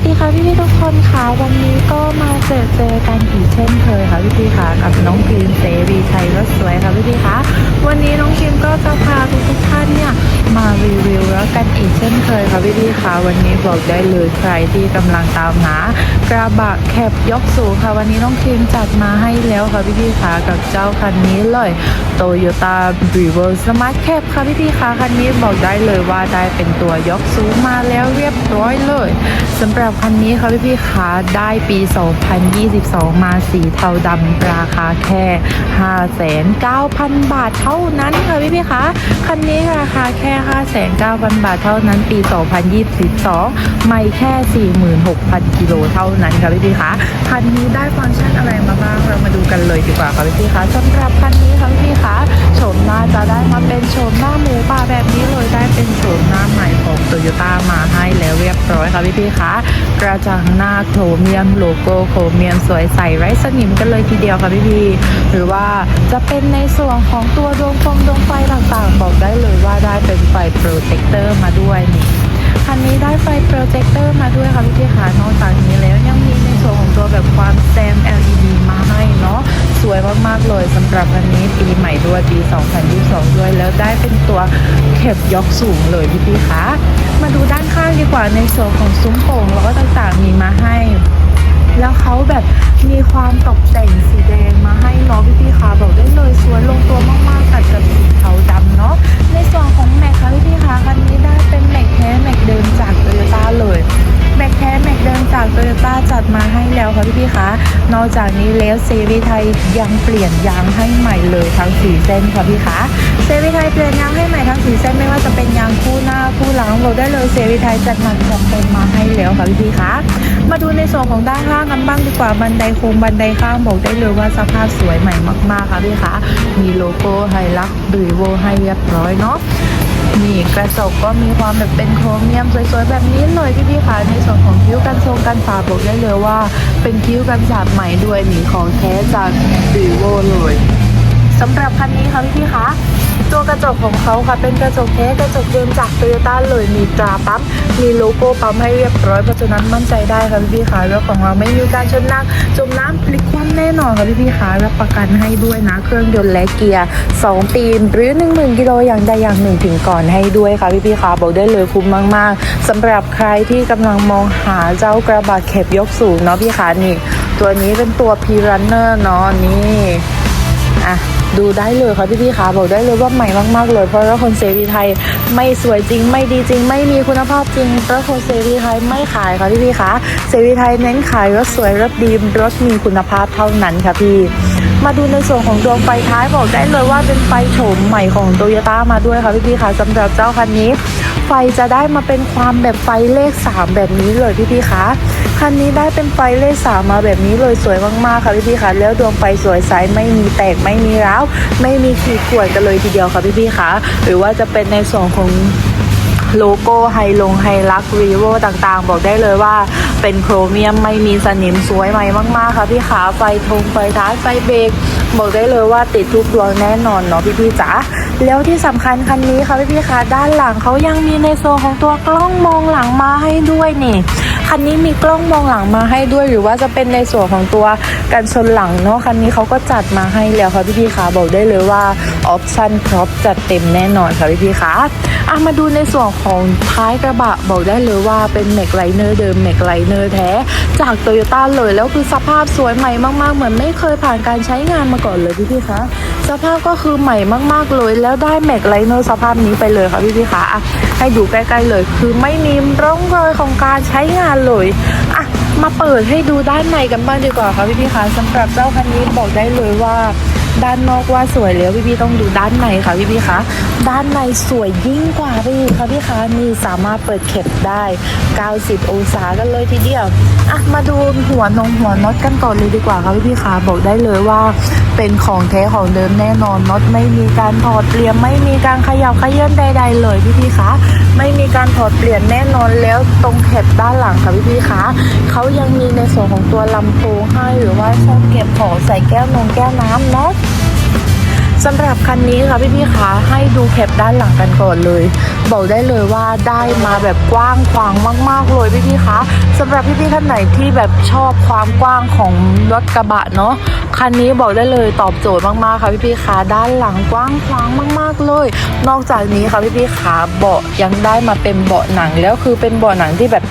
วัสดีค่ะพี่พี่ทุกคนค่ะวันนี้ก็มาเจอเจอกันอีกเช่นเคยค่ะพี่พี่ค่ะกับน้องพิมเสรีชัยรถสวยค่ะพี่พี่ค่ะวันนี้น้องพิมก็จะพาทุกทุกท่านเนี่ยมารีวิวแล้วกันอีกเช่นเคยค่ะพี่พี่ค่ะวันนี้บอกได้เลยใครที่กำลังตามหากระบะแคบยกสูงค่ะ วันนี้น้องพิมจัดมาให้แล้วค่ะพี่พี่ค่ะกับเจ้าคันนี้เลย Toyota b r e v o Smart Cap ค่ะพี่พี่ค่ะคันนี้บอกได้เลยว่าได้เป็นตัวยกสูงมาแล้วเรียบร้อยเลยสำหรับคันนี้ค่ะพี่พี่คะได้ปี 2022 มาสีเทาดำราคาแค่ 59,000บาทเท่านั้นค่ะพี่พี่คะคันนี้ราคาแค่ 59,000 บาทเท่านั้นปี 2022 ไม่แค่ 46,000 กิโลเท่านั้นค่ะพี่พี่คะคันนี้ได้ฟังก์ชันอะไรมาบ้างเรามาดูกันเลยดีกว่าค่ะพี่พี่คะสำหรับคันนี้ค่ะพี่พี่คะ น้าจะได้มาเป็นโฉมหน้าหมูป่าแบบนี้เลยได้เป็นโฉมหน้าใหม่ของโตโยต้ามาให้แล้วเรียบร้อยค่ะพี่พี่ๆค่ะกระจังหน้าโครเมียมโลโก้โครเมียมสวยใสไร้สนิมกันเลยทีเดียวค่ะพี่พี่ๆหรือว่าจะเป็นในส่วนของตัวดวงฟงดวงไฟต่างๆ บอกได้เลยว่าได้เป็นไฟโปรเจคเตอร์มาด้วยนี่คันนี้ได้ไฟโปรเจคเตอร์มาด้วยค่ะพี่พี่ค่ะนอกจากนี้แล้วยังมีในส่วนของตัวแบบความแซม LED มาให้เนาะ สวยมากๆเลยสำหรับคันนี้ปีใหม่ด้วยปี 2022 ด้วย แล้วได้เป็นตัวเข็บยกสูงเลยพี่พี่ค่ะมาดูด้านข้างดีกว่าในส่วนของซุ้มโป่งแล้วก็ต่างๆมีมาให้ แล้วเขาแบบมีความตกแต่งสีแดงมาให้เนาะพี่พี่ค่ะบอกได้เลยสวยลงตัวมากๆตัดกับสีเทาดำเนาะในส่วนของแม็กค่ะพี่พี่ค่ะคันนี้ได้เป็นแม็กแท้แม็กเดิมจากโตโยต้าเลย แม็กแท้แม็กเดิมจากโตโยต้าจัดมาให้แล้วค่ะพี่พี่คะ นอกจากนี้แล้วเซรีไทยยังเปลี่ยนยางให้ใหม่เลยทั้งสีเส้นค่ะพี่คะเซรีไทยเปลี่ยนยางให้ใหม่ทั้งสีเส้นไม่ว่าจะเป็นยางคู่หน้าคู่หลังบอกได้เลยเซรีไทยจัดหนักจัดเต็มมาให้แล้วค่ะพี่พี่คะ มาดูในส่วนของด้านข้างกันบ้างดีกว่าบันไดโค้งบันไดข้างบอกได้เลยว่าสภาพสวยใหม่มากๆค่ะพี่คะ มีโลโก้ไฮลักบริโวให้เรียบร้อยเนาะ นี่กระจกก็มีความแบบเป็นโครเมียมสวยๆแบบนี้เลยพี่พี่ๆค่ะในส่วนของคิ้วกันทรงกันฝาบอกได้เลยว่า เป็นคิ้วกันสาดใหม่ด้วยหนีของแท้จากซีโวเลยสำหรับคันนี้ค่ะพี่พี่ๆคะ ตัวกระจกของเขาค่ะเป็นกระจกแท้กระจกเดิมจากโตโยต้าเลยมีตราปั๊มมีโลโก้ปั๊มให้เรียบร้อยเพราะฉะนั้นมั่นใจได้ค่ะพี่พี่ๆค่ะรถของเราไม่มีการชนน้ำจมน้ำพลิกคว่ำแน่นอนค่ะพี่พี่ๆค่ะรับประกันให้ด้วยนะเครื่องยนต์และเกียร์2ปีหรือ 1 0,000กิโลอย่างใดอย่างหนึ่งถึงก่อนให้ด้วยค่ะพี่พี่ๆค่ะบอกได้เลยคุ้มมาก ๆสำหรับใครที่กำลังมองหาเจ้ากระบะเข็บยกสูงเนาะพี่คะนี่ตัวนี้เป็นตัว P Runner เนาะนี่ อะดูได้เลยค่ะพี่พี่ๆคะบอกได้เลยว่าใหม่มากๆเลย เพราะว่าคนเซรีไทยไม่สวยจริง ไม่ดีจริง ไม่มีคุณภาพจริงเพราะคนเซรีไทยไม่ขายค่ะพี่พี่ๆคะเซรีไทยเน้นขายรถสวยรถดีรถมีคุณภาพเท่านั้นค่ะพี่มาดูในส่วนของดวงไฟท้ายบอกได้เลยว่าเป็นไฟโฉมใหม่ของโตโยต้ามาด้วยค่ะพี่พี่ๆค่ะสำหรับเจ้าคันนี้ ไฟจะได้มาเป็นความแบบไฟเลข 3 แบบนี้เลยพี่พี่คะ คันนี้ได้เป็นไฟเลข3มมาแบบนี้เลยสวยมากๆค่ะพี่พี่ๆคะแล้วดวงไฟสวยใสไม่มีแตกไม่มีร้าวไม่มีขีดข่วนกันเลยทีเดียวค่ะพี่พี่ๆคะหรือว่าจะเป็นในส่วนของโลโก้ไฮลงไฮลักรีโวต่างๆ บอกได้เลยว่าเป็นโครเมียมไม่มีสนิมสวยใหม่มากๆ ค่ะพี่ขาไฟทงไฟท้ายไฟเบรกบอกได้เลยว่าติดทุกดวงแน่นอนเนาะพี่ๆจ๋าแล้วที่สำคัญคันนี้ค่ะพี่ๆคะด้านหลังเขายังมีในโซนของตัวกล้องมองหลังมาให้ด้วยนี่ คันนี้มีกล้องมองหลังมาให้ด้วยหรือว่าจะเป็นในส่วนของตัวกันชนหลังเนาะคันนี้เขาก็จัดมาให้แล้วค่ะพี่ๆคะบอกได้เลยว่าออปชั่นครอบจัดเต็มแน่นอนค่ะพี่ๆคะอะมาดูในส่วนของท้ายกระบะบอกได้เลยว่าเป็นแม็กไลเนอร์เดิมแม็กไลเนอร์แท้จากโตโยต้าเลยแล้วคือสภาพสวยใหม่มากๆ เหมือนไม่เคยผ่านการใช้งานมาก่อนเลยพี่ๆคะสภาพก็คือใหม่มากๆเลย แล้วได้แม็กไลเนอร์สภาพนี้ไปเลยค่ะพี่ๆคะอะให้ดูใกล้ๆเลย คือไม่มีร่องรอยของการใช้งานเลยอะมาเปิดให้ดูด้านในกันบ้างดีกว่าค่ะพี่ๆคะสำหรับเจ้าคันนี้บอกได้เลยว่า ด้านนอกว่าสวยแล้วพี่ๆต้องดูด้านในค่ะพี่ๆคะด้านในสวยยิ่งกว่าไปอีกค่ะพี่คะนี่สามารถเปิดเข็บได้ 90 องศากันเลยทีเดียวอะมาดูหัวนงหัวน็อตกันก่อนเลยดีกว่าค่ะพี่ๆคะบอกได้เลยว่าเป็นของแท้ของเดิมแน่นอนน็อตไม่มีการถอดเปลี่ยนไม่มีการขยับขยื่นใด ๆ เลยพี่ๆคะไม่มีการถอดเปลี่ยนแน่นอนแล้วตรงแคบด้านหลังค่ะพี่ๆคะเขายังมีในส่วนของตัวลำโพงให้หรือว่าช่องเก็บของใส่แก้วนงแก้วน้ำเนาะ สำหรับคันนี้ค่ะพี่ๆคะให้ดูแคปด้านหลังกันก่อนเลย บอกได้เลยว่าได้มาแบบกว้างขวางมาก ๆ เลยพี่ๆคะสำหรับพี่ๆท่านไหนที่แบบชอบความกว้างของรถกระบะเนาะคันนี้บอกได้เลยตอบโจทย์มากๆค่ะพี่ๆคะด้านหลังกว้างขวางมาก ๆเลย นอกจากนี้ค่ะพี่ๆคะเบาะยังได้มาเป็นเบาะหนังแล้วคือเป็นเบาะหนังที่แบบ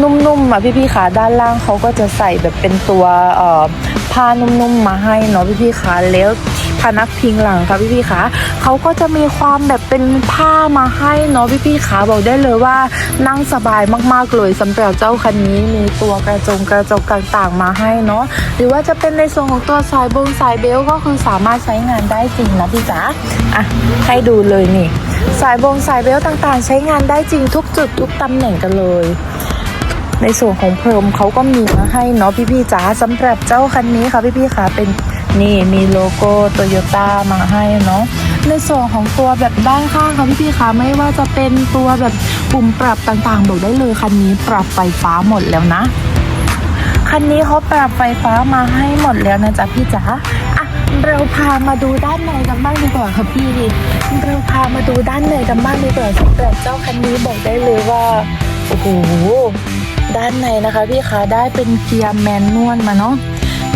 นุ่มๆอะพี่ๆคะด้านล่างเขาก็จะใส่แบบเป็นตัวเอ่อ ผ้านุ่มๆมาให้เนาะพี่ๆคะแล้วพนักพิงหลังค่ะพี่ๆคะเขาก็จะมีความแบบเป็นผ้ามาให้เนาะพี่ๆคะบอกได้เลยว่านั่งสบายมากๆเลยสำหรับเจ้าคันนี้มีตัวกระจงกระจกต่างๆ มาให้เนาะหรือว่าจะเป็นในส่วนของตัวสายบงสายเบลก็คือสามารถใช้งานได้จริงนะพี่จ๋าอะให้ดูเลยนี่ สายบงสายเบลต่างๆ ใช้งานได้จริงทุกจุดทุกตำแหน่งกันเลย ในส่วนของเพลิมเขาก็มีมาให้เนาะพี่ๆจ๋าสำหรับเจ้าคันนี้ค่ะพี่ๆค่ะเป็นนี่มีโลโก้โตโยต้ามาให้เนาะในส่วนของตัวแบบด้านข้างค่ะพี่ๆค่ะไม่ว่าจะเป็นตัวแบบปุ่มปรับต่างๆ บอกได้เลยคันนี้ปรับไฟฟ้าหมดแล้วนะ คันนี้เขาปรับไฟฟ้ามาให้หมดแล้วนะจ๊ะพี่จ๋าอะเราพามาดูด้านในกันบ้างดีกว่าค่ะพี่เราพามาดูด้านในกันบ้างดีกว่าสำหรับเจ้าคันนี้บอกได้เลยว่าโอ้โห ด้านในนะคะพี่คะได้เป็นเกียร์แมนนวลมาเนาะ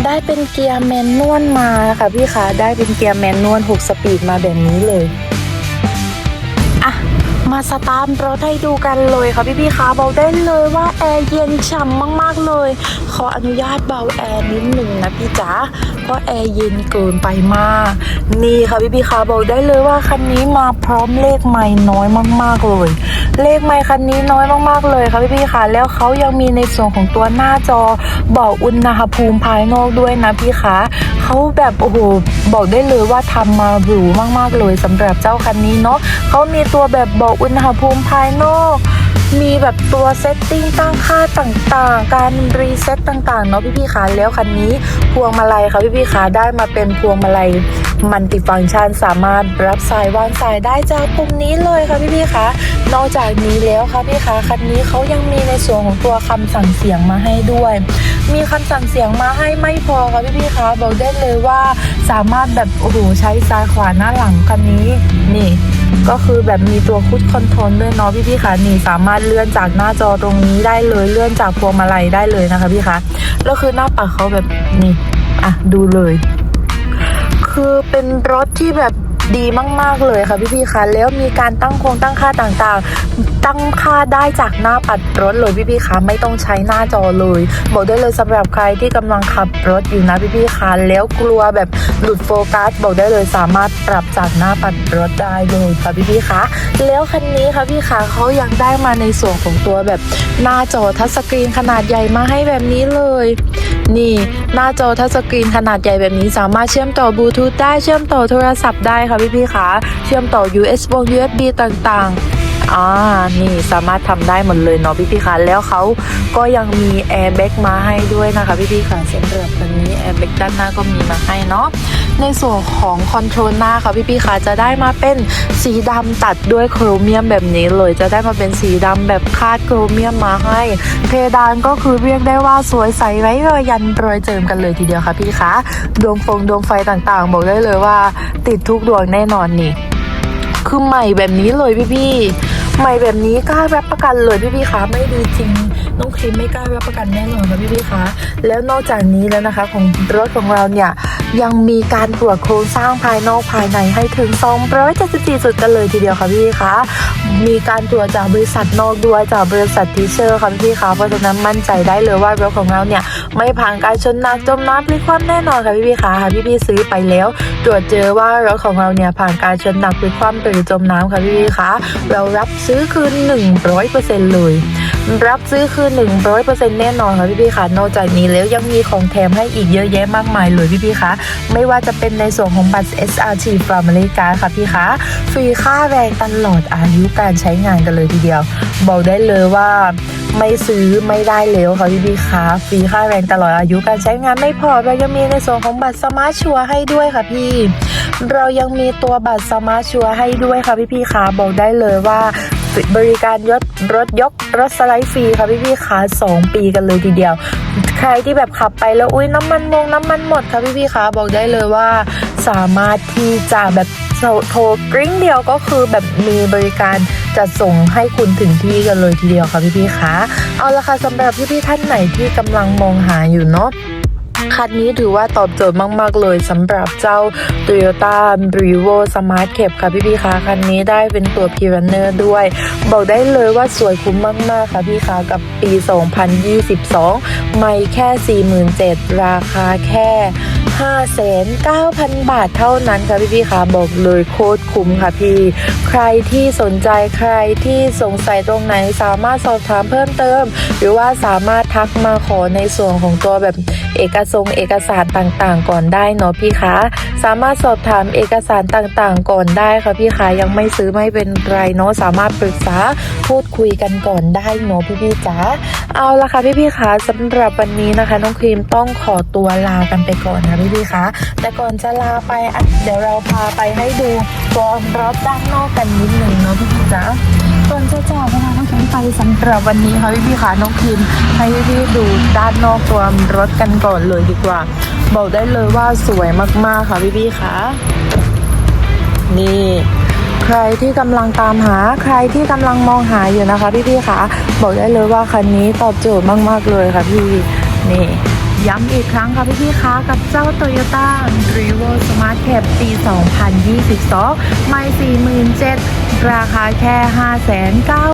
ได้เป็นเกียร์แมนนวลมาค่ะพี่คะได้เป็นเกียร์แมนนวล6สปีดมาแบบนี้เลยอะ มาสตาร์ทรถให้ดูกันเลยค่ะพี่พี่ๆคะบอกได้เลยว่าแอร์เย็นฉ่ำมากๆเลย ขออนุญาตเบาแอร์นิดหนึ่งนะพี่จ๋าเพราะแอร์เย็นเกินไปมาก นี่ค่ะพี่พี่ๆคะบอกได้เลยว่าคันนี้มาพร้อมเลขไม่น้อยมากๆเลย เลขไม่คันนี้น้อยมากๆเลยค่ะพี่พี่ๆคะแล้วเขายังมีในส่วนของตัวหน้าจอบอกอุณหภูมิภายนอกด้วยนะพี่คะเขาแบบโอ้โหบอกได้เลยว่าทำมาหรูมากๆเลยสำหรับเจ้าคันนี้เนาะเขามีตัวแบบบอกอุณหภูมิภายนอก มีแบบตัวเซตติ้งตั้งค่าต่างๆ การรีเซ็ตต่างๆเนาะพี่ๆคะแล้วคันนี้พวงมาลัยค่ะพี่ๆคะได้มาเป็นพวงมาลัยมัลติฟังก์ชันสามารถรับสายวางสายได้จากปุ่มนี้เลยค่ะพี่ๆคะนอกจากนี้แล้วค่ะพี่คะคันนี้เขายังมีในส่วนของตัวคำสั่งเสียงมาให้ด้วย มีคำสั่งเสียงมาให้ไม่พอค่ะพี่ๆคะบอกได้เลยว่าสามารถแบบโอ้โหใช้ซ้ายขวาหน้าหลังคันนี้นี่ ก็คือแบบมีตัวคุชคอนโทรลด้วยเนาะพี่พี่คะนี่สามารถเลื่อนจากหน้าจอตรงนี้ได้เลยเลื่อนจากพวงมาลัยได้เลยนะคะพี่คะแล้วคือหน้าปัดเขาแบบนี่อะดูเลย คือเป็นรถที่แบบ ดีมาก ๆ เลยค่ะพี่ๆคะแล้วมีการตั้งโครงตั้งค่าต่างๆ ตั้งค่าได้จากหน้าปัดรถเลยพี่ๆคะไม่ต้องใช้หน้าจอเลยบอกได้เลยสำหรับใครที่กำลังขับรถอยู่นะพี่ๆคะแล้วกลัวแบบหลุดโฟกัสบอกได้เลยสามารถปรับจากหน้าปัดรถได้เลยค่ะพี่ๆคะแล้วคันนี้ค่ะพี่คะเขายังได้มาในส่วนของตัวแบบหน้าจอทัชสกรีนขนาดใหญ่มาให้แบบนี้เลย นี่หน้าจอทัชสกรีนขนาดใหญ่แบบนี้สามารถเชื่อมต่อบลูทูธได้เชื่อมต่อโทรศัพท์ได้ค่ะพี่ๆคะเชื่อมต่อ USB USB ต่างๆ อ่านี่สามารถทำได้หมดเลยเนาะพี่ๆคะแล้วเขาก็ยังมีแอร์แบ็กมาให้ด้วยนะคะพี่ๆคะเสำหรับคันนี้แอร์แบ็กด้านหน้าก็มีมาให้เนาะในส่วนของคอนโทรลหน้าค่ะพี่ๆคะจะได้มาเป็นสีดำตัดด้วยโครเมียมแบบนี้เลย จะได้มาเป็นสีดำแบบคาดโครเมียมมาให้ เพดานก็คือเรียกได้ว่าสวยใสไว้รอยยันรอยเจิมกันเลยทีเดียวค่ะพี่คะดวงฟงดวงไฟต่างๆ บอกได้เลยว่า ติดทุกดวงแน่นอนนี่คือใหม่แบบนี้เลยพี่พี่ ใหม่แบบนี้กล้ารับประกันเลยพี่พี่คะไม่ดีจริง น้องครีมไม่กล้ารับประกันแน่นอนค่ะพี่พี่คะแล้วนอกจากนี้แล้วนะคะของรถของเราเนี่ย ยังมีการตรวจโครงสร้างภายนอกภายในให้ถึง 274 จุดกันเลยทีเดียวค่ะพี่พี่คะมีการตรวจจากบริษัทนอกด้วยจากบริษัททีเชอร์ค่ะพี่คะเพราะฉะนั้นมั่นใจได้เลยว่ารถของเราเนี่ยไม่ผ่านการชนหนักจมน้ำพลิกคว่ำแน่นอนค่ะพี่พี่คะค่ะพี่พี่ซื้อไปแล้ว ตรวจเจอว่ารถของเราเนี่ยผ่านการชนหนักพลิกคว่ำหรือจมน้ำค่ะพี่พี่คะเรารับซื้อคืน100%เลย รับซื้อคืน100%แน่นอนค่ะพี่พี่ๆคะนอกจากนี้แล้วยังมีของแถมให้อีกเยอะแยะมากมายเลยพี่พี่คะไม่ว่าจะเป็นในส่วนของบัตร SRT Family Card ค่ะพี่คะฟรีค่าแรงตลอดอายุการใช้งานกันเลยทีเดียว บอกได้เลยว่าไม่ซื้อไม่ได้แล้วค่ะพี่พี่คะฟรีค่าแรงตลอดอายุการใช้งานไม่พอเรายังมีในส่วนของบัตรสมาร์ทชัวร์ให้ด้วยค่ะพี่ เรายังมีตัวบัตรสมาร์ทชัวร์ให้ด้วยค่ะพี่พี่คะบอกได้เลยว่า บริการยศรถยกรถสไลด์ฟรีค่ะพี่พี่ๆคะ2ปีกันเลยทีเดียว ใครที่แบบขับไปแล้วอุ้ยน้ำมันมงน้ำมันหมดค่ะพี่พี่ๆคะบอกได้เลยว่า สามารถที่จะแบบโทรกริ้งเดียวก็คือแบบมีบริการจัดส่งให้คุณถึงที่กันเลยทีเดียวค่ะพี่พี่ๆคะเอาละค่ะสำหรับพี่พี่ท่านไหนที่กำลังมองหาอยู่เนาะ คันนี้ถือว่าตอบโจทย์มาก ๆ เลยสำหรับเจ้า Toyota b r i v o Smart Cap ค่ะพี่พี่คะคันนี้ได้เป็นตัว p r u n n e r ด้วย บอกได้เลยว่าสวยคุ้มมาก ๆ ค่ะพี่คะกับปี 2022 ไม่แค่ 47,000 ราคาแค่59,000 บาทเท่านั้นค่ะพี่พี่คะบอกเลยโคตรคุ้มค่ะพี่ ใครที่สนใจใครที่สงสัยตรงไหนสามารถสอบถามเพิ่มเติม หรือว่าสามารถทักมาขอในส่วนของตัวแบบเอกสงเอกสารต่างๆ ก่อนได้เนาะพี่คะสามารถสอบถามเอกสารต่างๆ ก่อนได้ค่ะพี่คะยังไม่ซื้อไม่เป็นไรเนาะสามารถปรึกษาพูดคุยกันก่อนได้เนาะพี่ๆจ๋าเอาละค่ะพี่ๆคะสำหรับวันนี้นะคะน้องครีมต้องขอตัวลากันไปก่อนนะพี่ๆคะแต่ก่อนจะลาไปเดี๋ยวเราพาไปให้ดูตัวรถด้านนอกกันนิดหนึ่งเนาะพี่ๆจ๋า ก่อนจะจากนะคะน้องคิมไปสำหรับวันนี้ค่ะพี่พี่ๆค่ะน้องคิมให้พี่ดูด้านนอกตัวรถกันก่อนเลยดีกว่า บอกได้เลยว่าสวยมากๆค่ะพี่พี่ๆค่ะนี่ใครที่กำลังตามหาใครที่กำลังมองหาอยู่นะคะพี่พี่ๆค่ะบอกได้เลยว่าคันนี้ตอบโจทย์มากๆเลยค่ะพี่นี่ย้ำอีกครั้งค่ะพี่พี่ๆคะกับเจ้า Toyota r e v o Smart Cap ปี 2022 ไม่ 47,000 ราคาแค่ 5 9 0 0 0